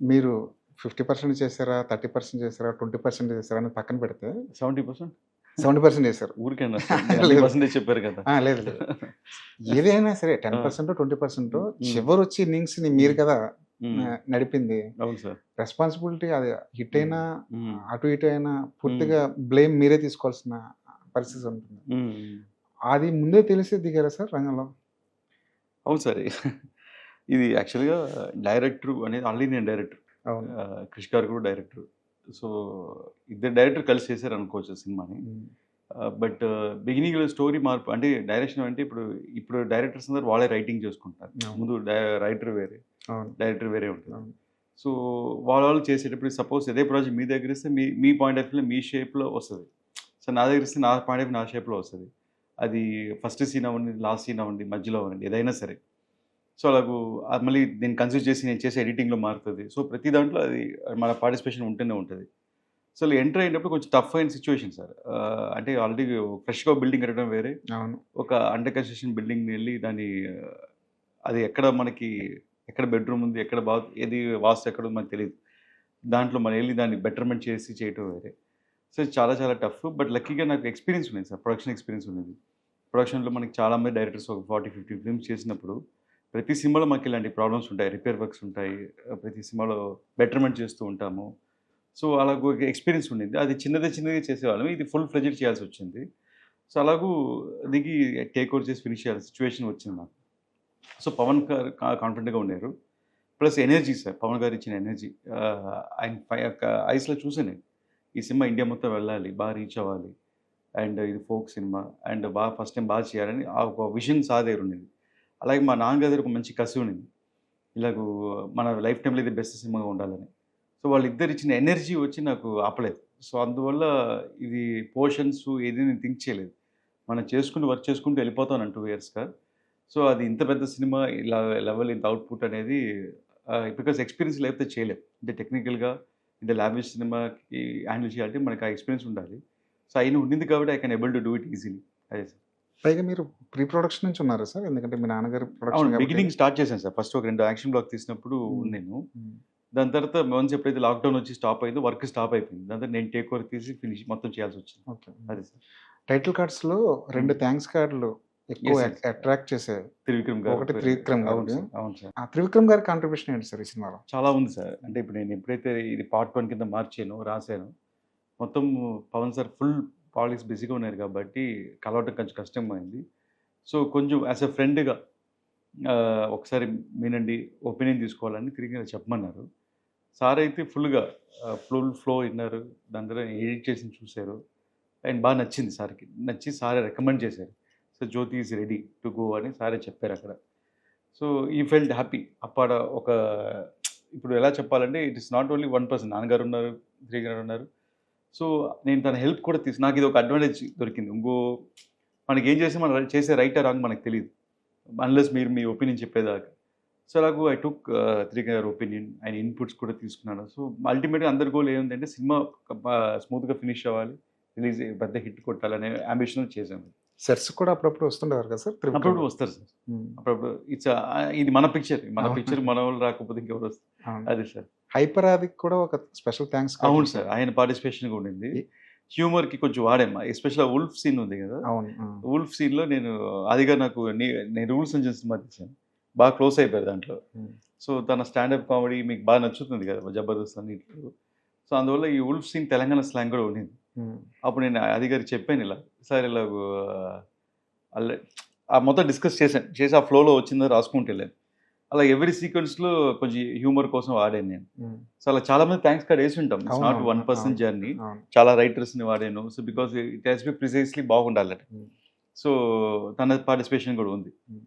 మీరు fifty percent చేశారా thirty percent చేశారా ట్వంటీ పర్సెంట్ చేశారా అని పక్కన పెడితే సెవెంటీ పర్సెంట్? సెవెంటీ పర్సెంట్ చేశారు. పర్సెంటేజ్ చెప్పారు కదా. లేదు లేదు. ఏదైనా సరే టెన్ పర్సెంట్ ట్వంటీ పర్సెంట్ చివరి వచ్చి ఇన్నింగ్స్ని మీరు కదా నడిపింది. అవును సార్. రెస్పాన్సిబిలిటీ అది హిట్ అయినా అటు ఇటు అయినా పూర్తిగా బ్లేమ్ మీరే తీసుకోవాల్సిన పరిస్థితి ఉంటుంది. అది ముందే తెలిసి దిగారా సార్ రంగంలో? అవును సార్. ఇది యాక్చువల్గా డైరెక్టర్ అనేది ఆల్రెడీ నేను డైరెక్టర్ క్రిష్ గారు కూడా డైరెక్టర్ సో ఇద్దరు డైరెక్టర్ కలిసి చేశారు అనుకోవచ్చు సినిమాని బట్ బిగినింగ్ స్టోరీ మార్పు అంటే డైరెక్షన్ అంటే ఇప్పుడు ఇప్పుడు డైరెక్టర్స్ అందరు వాళ్ళే రైటింగ్ చేసుకుంటారు. ముందు రైటర్ వేరే డైరెక్టర్ వేరే ఉంటుంది. సో వాళ్ళ వాళ్ళు చేసేటప్పుడు సపోజ్ అదే ప్రాజెక్ట్ మీ దగ్గర ఇస్తే మీ మీ పాయింట్ ఆఫ్ వ్యూలో మీ షేప్లో వస్తుంది. సో నా దగ్గర ఇస్తే నా పాయింట్ ఆఫ్ నా షేప్లో వస్తుంది. అది ఫస్ట్ సీన్ అవ్వండి లాస్ట్ సీన్ అవ్వండి మధ్యలో అవ్వండి ఏదైనా సరే. సో అలాగూ అది మళ్ళీ నేను కన్సిడర్ చేసి నేను చేసే ఎడిటింగ్లో మారుతుంది. సో ప్రతి దాంట్లో అది మన పార్టిసిపేషన్ ఉంటూనే ఉంటుంది. సో ఎంటర్ అయినప్పుడు కొంచెం టఫ్ అయిన సిచ్యువేషన్ సార్. అంటే ఆల్రెడీ ఫ్రెష్గా బిల్డింగ్ కట్టడం వేరే. అవును. ఒక అండర్ కన్స్ట్రక్షన్ బిల్డింగ్ వెళ్ళి దాన్ని అది ఎక్కడ మనకి ఎక్కడ బెడ్రూమ్ ఉంది ఎక్కడ బా ఏది వాస్తు ఎక్కడ ఉంది మనకు తెలియదు దాంట్లో మనం వెళ్ళి దాన్ని బెటర్మెంట్ చేసి చేయటం వేరే. సో చాలా చాలా టఫ్ బట్ లక్కీగా నాకు ఎక్స్పీరియన్స్ ఉంది సార్ ప్రొడక్షన్ ఎక్స్పీరియన్స్ ఉన్నది. ప్రొడక్షన్లో మనకి చాలా మంది డైరెక్టర్స్ ఒక ఫార్టీ ఫిఫ్టీ ఫిల్మ్స్ చేసినప్పుడు ప్రతి సినిమాలో మాకు ఇలాంటి ప్రాబ్లమ్స్ ఉంటాయి. రిపేర్ వర్క్స్ ఉంటాయి. ప్రతి సినిమాలో బెటర్మెంట్ చేస్తూ ఉంటాము. సో అలాగ ఒక ఎక్స్పీరియన్స్ ఉండింది. అది చిన్నదే చిన్నదే చేసేవాళ్ళం. ఇది ఫుల్ ఫ్లెజెడ్ చేయాల్సి వచ్చింది. సో అలాగూ దిగి టేక్ ఓవర్ చేసి ఫినిష్ చేయాలి సిచ్యువేషన్ వచ్చింది నాకు సో పవన్ గారు కాన్ఫిడెంట్గా ఉన్నారు. Plus energy sir. పవన్ గారు ఇచ్చిన ఎనర్జీ. ఆయన ఐస్లో చూసాను ఈ సినిమా ఇండియా మొత్తం వెళ్ళాలి. బాగా రీచ్ అవ్వాలి. అండ్ ఇది ఫోక్ సినిమా. అండ్ బాగా ఫస్ట్ టైం బాగా చేయాలని ఆ ఒక విజన్ సాదేరు ఉండేది అలాగే మా నాన్నగారి ఒక మంచి కసి ఉండింది ఇలాగ మన లైఫ్ టైంలో ఇది బెస్ట్ సినిమాగా ఉండాలని. సో వాళ్ళిద్దరు ఇచ్చిన ఎనర్జీ వచ్చి నాకు ఆపలేదు. సో అందువల్ల ఇది పోర్షన్స్ ఏది నేను థింక్ చేయలేదు. మనం చేసుకుంటూ వర్క్ చేసుకుంటూ వెళ్ళిపోతాను టూ ఇయర్స్గా సో అది ఇంత పెద్ద సినిమా ఇలా లెవెల్ ఇంత అవుట్పుట్ అనేది బికాస్ ఎక్స్పీరియన్స్ లేకపోతే చేయలేం. అంటే టెక్నికల్గా ఇంత లాంగ్వేజ్ సినిమాకి హ్యాండిల్ చేయాలంటే మనకి ఆ ఎక్స్పీరియన్స్ ఉండాలి. సో అయిన ఉండింది కాబట్టి I can able to do it easily. అదే సార్. పైగా మీరు ప్రీ ప్రొడక్షన్ నుంచి ఉన్నారు సార్? ఎందుకంటే మీ నాన్నగారు ప్రొడక్షన్ బిగినింగ్ స్టార్ట్ చేశాను సార్. ఫస్ట్ ఒక రెండు యాక్షన్ బ్లాక్ తీసినప్పుడు Hmm. నేను దాని తర్వాత వన్స్ ఎప్పుడైతే లాక్డౌన్ వచ్చి స్టాప్ అయిందో వర్క్ స్టాప్ అయిపోయింది. దాని తర్వాత నేను టేక్ ఓవర్ తీసి ఫినిష్ మొత్తం చేయాల్సి వచ్చింది. ఓకే. అదే సార్. టైటిల్ కార్డ్స్లో రెండు థ్యాంక్స్ కార్డులు ఎక్కువ. అట్రాక్ట్ చేసే త్రివిక్రమ్ గారు ఒకటి త్రివిక్రమ్ గారు. అవును సార్ అవును సార్. ఆ త్రివిక్రమ్ గారి కాంట్రిబ్యూషన్ ఏంటి సార్ ఈ సినిమాలో? చాలా ఉంది సార్. అంటే ఇప్పుడు నేను ఎప్పుడైతే ఇది పార్ట్ వన్ కింద మార్చాను రాశాను మొత్తం పవన్ సార్ ఫుల్ పాలిటిక్స్ బిజీగా ఉన్నారు కాబట్టి కలవటం కొంచెం కష్టమైంది. సో కొంచెం యాజ్ అ ఫ్రెండ్గా ఒకసారి మీనండి ఒపీనియన్ తీసుకోవాలని తిరిగి చెప్పమన్నారు. సార్ అయితే ఫుల్గా ఫుల్ ఫ్లో విన్నారు. దాని తర్వాత ఎడిట్ చేసి చూశారు. అండ్ బాగా నచ్చింది సార్కి. నచ్చి సారే రికమెండ్ చేశారు. So Jyothi is ready to go అని సారే చెప్పారు అక్కడ. సో ఈ ఫెల్ట్ హ్యాపీ. అప్పడ ఒక ఇప్పుడు ఎలా చెప్పాలంటే it is not only one person. నాన్నగారు ఉన్నారు త్రీ గారు ఉన్నారు. సో నేను తన హెల్ప్ కూడా తీసి నాకు ఇది ఒక అడ్వాంటేజ్ దొరికింది. ఇంకో మనకి ఏం చేసి మనం చేసే రైట్ రాంగ్ మనకు తెలియదు అన్లెస్ మీరు మీ ఒపీనియన్ చెప్పేదాకా. సో అలాగూ ఐ టుక్ త్రీ గారి ఒపీనియన్ ఆయన ఇన్పుట్స్ కూడా తీసుకున్నాను. సో అల్టిమేట్గా అందరి గోల్ ఏంటంటే సినిమా స్మూత్గా ఫినిష్ అవ్వాలి రిలీజ్ పెద్ద హిట్ కొట్టాలనే అంబిషన్ చేశాను సెట్స్ కూడా అప్పుడప్పుడు వస్తుండేవారు కదా సార్? అప్పుడప్పుడు వస్తారు సార్. అప్పుడప్పుడు ఇట్స్ ఇది మన పిక్చర్ మన. పిక్చర్ మన వాళ్ళు రాకపోతే ఇంకెవరు వస్తారు. అదే సార్. హైపర్ ఆదికి కూడా ఒక స్పెషల్ థ్యాంక్స్ అవును సార్ ఆయన పార్టిసిపేషన్ కూడా ఉండింది. హ్యూమర్కి కొంచెం వాడాము ఎస్పెషల్ ఉల్ఫ్ సీన్ ఉంది కదా. అవును. ఉల్ఫ్ సీన్లో నేను అదిగా నాకు నేను రూల్స్ అని సినిమా తీసాను బాగా క్లోజ్ అయిపోయారు దాంట్లో. సో తన స్టాండప్ కామెడీ మీకు బాగా నచ్చుతుంది కదా జబర్దస్త్ అన్నింటిలో సో అందువల్ల ఈ ఉల్ఫ్ సీన్ తెలంగాణ స్లాంగ్ కూడా ఉండింది. అప్పుడు నేను అది గారికి చెప్పాను ఇలా సార్ ఇలా అల్ల ఆ మొత్తం డిస్కస్ చేశాను చేసి ఆ ఫ్లోలో వచ్చిందో రాసుకుంటూ వెళ్ళాను. అలా ఎవ్రీ సీక్వెన్స్లో కొంచెం హ్యూమర్ కోసం వాడాను నేను. సో అలా చాలా మంది థ్యాంక్స్ కార్డ్ వేసి ఉంటాం it's not one person. Journey చాలా రైటర్స్ని వాడాను. So because it has be precisely బాగుండాలి. సో తన పార్టిసిపేషన్ కూడా ఉంది. Mm.